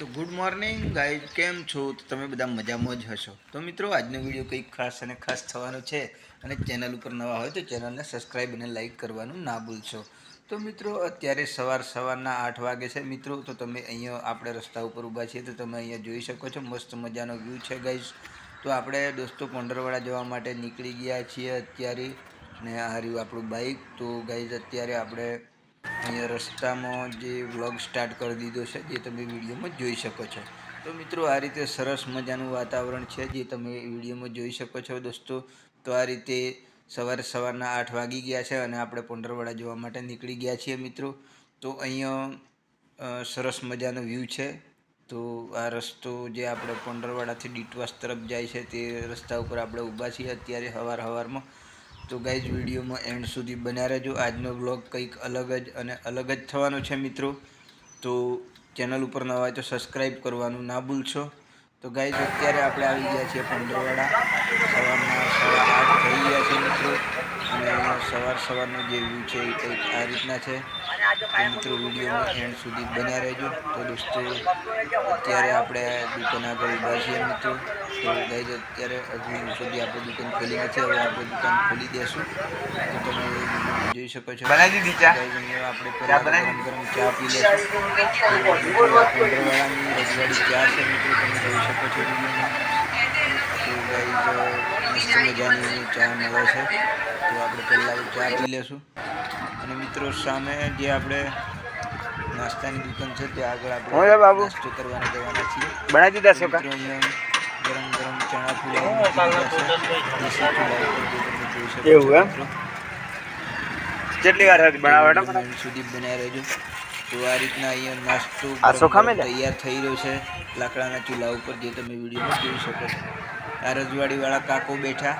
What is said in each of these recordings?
તો good morning guide કેમ છો? તો તમે બધા મજામાં જ હશો. તો મિત્રો, આજનો વીડિયો કંઈક ખાસ અને ખાસ થવાનો છે અને ચેનલ ઉપર નવા હોય તો ચેનલને સબસ્ક્રાઈબ અને લાઈક કરવાનું ના ભૂલશો. તો મિત્રો, અત્યારે સવાર સવારના આઠ વાગે છે. મિત્રો, તો તમે અહીંયા આપણે રસ્તા ઉપર ઊભા છીએ તો તમે અહીંયા જોઈ શકો છો. મસ્ત મજાનો વ્યૂ છે, ગાઈઝ. તો આપણે દોસ્તો પોંડરવાડા જવા માટે નીકળી ગયા છીએ અત્યારે. ને આ રહ્યું આપણું બાઇક તો ગાઈઝ, અત્યારે આપણે અહીંયા રસ્તામાં જે વ્લોગ સ્ટાર્ટ કરી દીધો છે, જે તમે વિડીયોમાં જોઈ શકો છો. તો મિત્રો, આ રીતે સરસ મજાનું વાતાવરણ છે જે તમે વિડીયોમાં જોઈ શકો છો. દોસ્તો, તો આ રીતે સવારે સવારના આઠ વાગી ગયા છે અને આપણે પોંડરવાડા જવા માટે નીકળી ગયા છીએ મિત્રો. તો અહીંયા સરસ મજાનો વ્યૂ છે. તો આ રસ્તો જે આપણે પોંડરવાડાથી ડીટવાસ તરફ જાય છે તે રસ્તા ઉપર આપણે ઊભા છીએ અત્યારે હવાર હવારમાં. તો ગાઈઝ વિડીયોમાં એન્ડ સુધી બન્યા રહેજો. આજનો બ્લોગ કંઈક અલગ જ અને અલગ જ થવાનો છે મિત્રો. તો ચેનલ ઉપર નવા હોય તો સબસ્ક્રાઈબ કરવાનું ના ભૂલશો. તો ગાઈઝ અત્યારે આપણે આવી ગયા છીએ પંડરવાડા સવારના સવા આઠ થઈ ગયા છે મિત્રો. અને સવાર સવારનો જે વ્યૂ છે એ કંઈક આ રીતના છે. તો મિત્રો, વિડીયોમાં એન્ડ સુધી બન્યા રહેજો. તો દોસ્તો, અત્યારે આપણે દુકાન આગળ ઊભા છીએ મિત્રો. તો અત્યારે હજુ સુધી આપણે દુકાન ખોલી નથી. હવે આપણે દુકાન ખોલી દેશું. તો તમે જોઈ શકો છો. બનાવી દીધી ચા? આપણે ગરમ ગરમ ચા પી લેશું. તો પંદરવાળાની રજવાડી ચા છે મિત્રો તમે જોઈ શકો છો તો ગાઈઝ મસ્ત મજાની ચા મળે છે. તો આપણે પહેલાં ચા પી લેશું. અને મિત્રો સામે જે આપણે નાસ્તાની દુકાન છે ત્યાં આગળ આપણે છે? નાસ્તો કરવાના જવાના છીએ. બનાવી દીધા અહીંયા ગરમ ગરમ ચણા એવું એમ? કેટલી વાર હતી બનાવવા વીડિયો સુધી બનાવી રહેજો તો આ રીતના અહીંયા નાસ્તો? તૈયાર થઈ રહ્યો છે. લાકડાના ચૂલા ઉપર જે તમે વિડીયોમાં જોઈ શકો છો. આ રજવાડીવાળા કાકો બેઠા.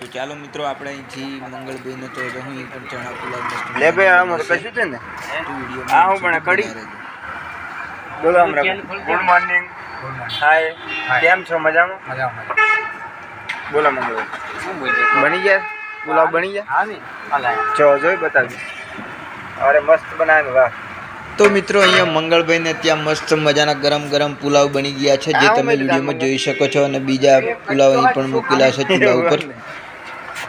તો ચાલો મિત્રો આપણે અહીંથી મંગળભાઈને તો હું પણ ચણા પુલાવ લે ભાઈ આ કશું છે ને? આ હું પણ કઢી? બોલો ગુડ મોર્નિંગ. હાય. કેમ છો? મજામાં? બોલો મંગળ. બની ગયા? પુલાવ બની ગયા? જો જોઈ બતાવજો અરે મસ્ત બનાવે વાહ. તો મિત્રો અહીંયા મંગળભાઈને ત્યાં મસ્ત મજાના ગરમ ગરમ પુલાવ બની ગયા છે જે તમે વિડીયોમાં જોઈ શકો છો અને બીજા પુલાવ અહીં પણ મૂકેલા છે ચૂલા ઉપર.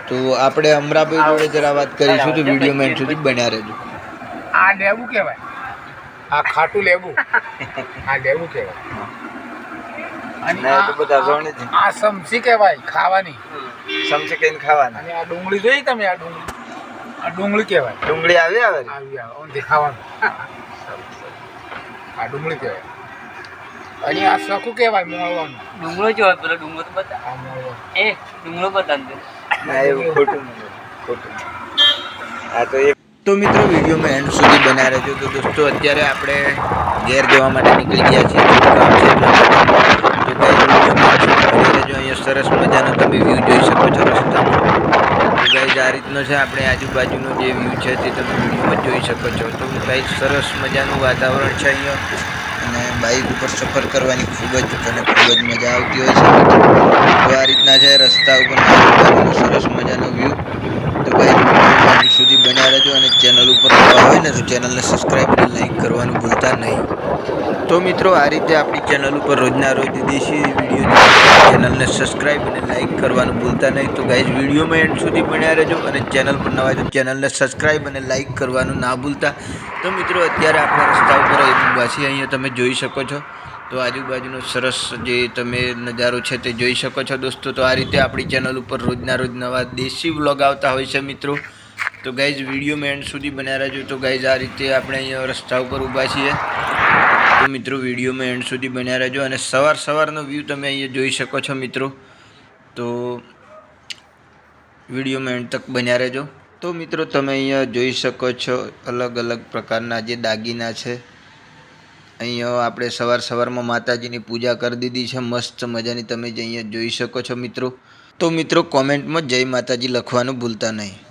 તો આપણે અમરાભાઈ જોડે જરા વાત કરીશું તો વિડીયોમાં એન્ડ સુધી બન્યા રહેજો. આ લેબુ કહેવાય આ ખાટું લેવું. આ લેવું કહેવાય. તો બધા આ- સમસી કહેવાય ખાવાની. સમસે કહીને ખાવાની. અને આ ડુંગળી જોઈ તમે આ ડુંગળી? આ ડુંગળી કહેવાય. ડુંગળી આવી આવે આવી આવે ઓનથી ખાવાનું. આ ડુંગળી કહેવાય. અને આ સખું કહેવાય મોળવાનું. ડુંગળો જો હોય પેલો ડુંગળો તો બતા. એ ડુંગળો બતાવી દે એવું ખોટું ખોટું આ તો એક તો મિત્રો વિડીયોમાં એન્ડ સુધી બન્યા રહેજો. તો દોસ્તો, અત્યારે આપણે ઘેર જવા માટે નીકળી ગયા છીએ. અહીંયા સરસ મજાનો તમે વ્યૂ જોઈ શકો છો રસ્તામાં. ગાઈઝ આ રીતનો છે આપણે આજુબાજુનો જે વ્યૂ છે તે તમે વિડીયોમાં જોઈ શકો છો. તો ગાઈઝ સરસ મજાનું વાતાવરણ છે અહીંયા. અને બાઇક ઉપર સફર કરવાની ખૂબ જ અને ખૂબ જ મજા આવતી હોય છે. તો આ રીતના છે રસ્તા ઉપર. સરસ મજાનો વ્યૂ તો ગાઈઝ સુધી બન્યા રહેજો અને ચેનલ ઉપર નવા હોય ને તો ચેનલને સબસ્ક્રાઈબ અને લાઈક કરવાનું ભૂલતા નહીં. તો મિત્રો, આ રીતે આપણી ચેનલ ઉપર રોજના રોજ દેશી વીડિયો ચેનલને સબસ્ક્રાઈબ અને લાઈક કરવાનું ભૂલતા નહીં. તો ગાઈઝ, વિડીયોમાં એન્ડ સુધી બન્યા રહેજો અને ચેનલ પર નવા તો ચેનલને સબસ્ક્રાઈબ અને લાઈક કરવાનું ના ભૂલતા. તો મિત્રો, અત્યારે આપણા રસ્તા ઉપર વાસી અહીંયા તમે જોઈ શકો છો. તો આજુબાજુનો સરસ જે તમે નજારો છે તે જોઈ શકો છો દોસ્તો. તો આ રીતે આપણી ચેનલ ઉપર રોજના રોજ નવા દેશી વ્લોગ આવતા હોય છે મિત્રો. તો ગાઈઝ વિડીયોમાં એન્ડ સુધી બન્યા રહેજો. તો ગાઈઝ આ રીતે આપણે અહીંયા રસ્તા ઉપર ઊભા છીએ. તો મિત્રો વિડીયોમાં એન્ડ સુધી બન્યા રહેજો અને સવાર સવારનો વ્યૂ તમે અહીંયા જોઈ શકો છો મિત્રો. તો વિડીયોમાં એન્ડ તક બન્યા રહેજો. તો મિત્રો, તમે અહીંયા જોઈ શકો છો અલગ અલગ પ્રકારના જે દાગીના છે. અહીંયા આપણે સવાર સવારમાં માતાજીની પૂજા કરી દીધી છે. મસ્ત મજાની તમે જે અહીંયા જોઈ શકો છો મિત્રો. તો મિત્રો કોમેન્ટમાં જય માતાજી લખવાનું ભૂલતા નહીં.